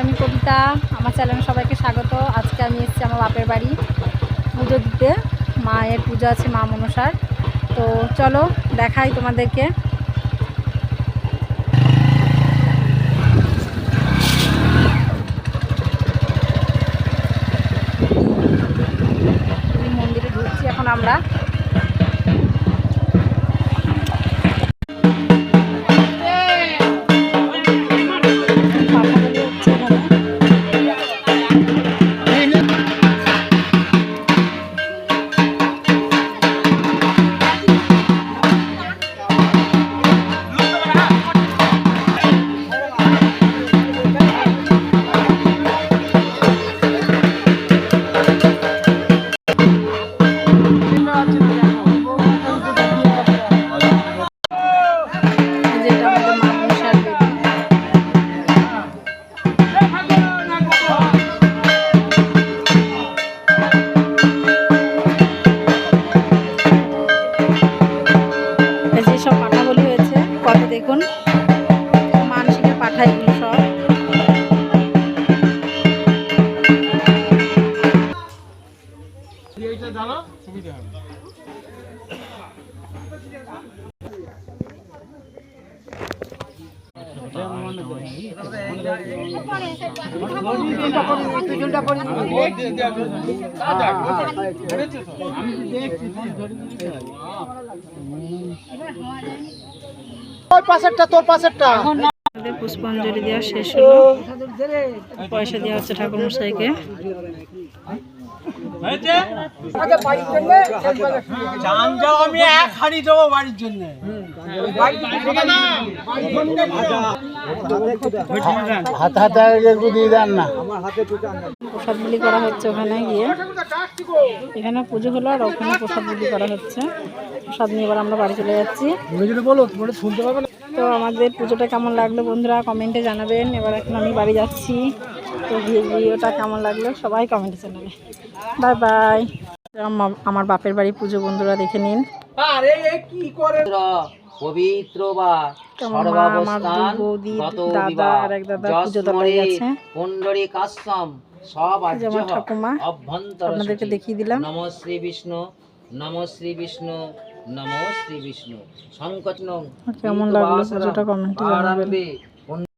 আমি কবিতা। আমার চ্যানেলে সবাইকে স্বাগত। আজকে আমি এসেছি আমার বাপের বাড়ি পুজো দিতে। মায়ের পুজো আছে মা মনসার। তো চলো, দেখাই তোমাদেরকে। মন্দিরে ঢুকছি এখন আমরা। কত দেখুন মানসিকের পাঠা এগুলো সব ওই পাশেরটা তোর পাশেরটা আমাদের পুষ্পাঞ্জলি দেওয়া শেষ হলো। পয়সা দেওয়া হচ্ছে ঠাকুর মশাইকে আমি এক হাড়ি দেবো বাড়ির জন্য। হাত হাতে একটু দিয়ে দেন না প্রসাদ বিলি করা হচ্ছে ওখানে গিয়ে এখানে পুজো হলো আর ওখানে প্রসাদ বিলি করা হচ্ছে প্রসাদ নিয়ে এবার আমরা বাড়ি চলে যাচ্ছি শুনতে তো আমাদের পুজোটা কেমন লাগল বন্ধুরা, কমেন্টে জানাবেন। এবার এখন আমি বাড়ি যাচ্ছি তো ভিডিওটা কেমন লাগল? সবাই কমেন্টে জানাবে। Bye bye. আমার বাপের বাড়ি পুজো, বন্ধুরা, দেখে নিন। আরে কি করে পবিত্র বা সর্বাবস্থান গত বিবাহ আর এক যশ মরে গেছে। পুণ্ডরী কাশ্যম সব ঠাকুমা, অভ্যন্তর আপনাদেরকে। দেখিয়ে দিলাম। নম শ্রী বিষ্ণু নম শ্রী বিষ্ণু নম শ্রী বিষ্ণু সংকটনং কেমন লাগল পুজোটা কমেন্টে জানাবেন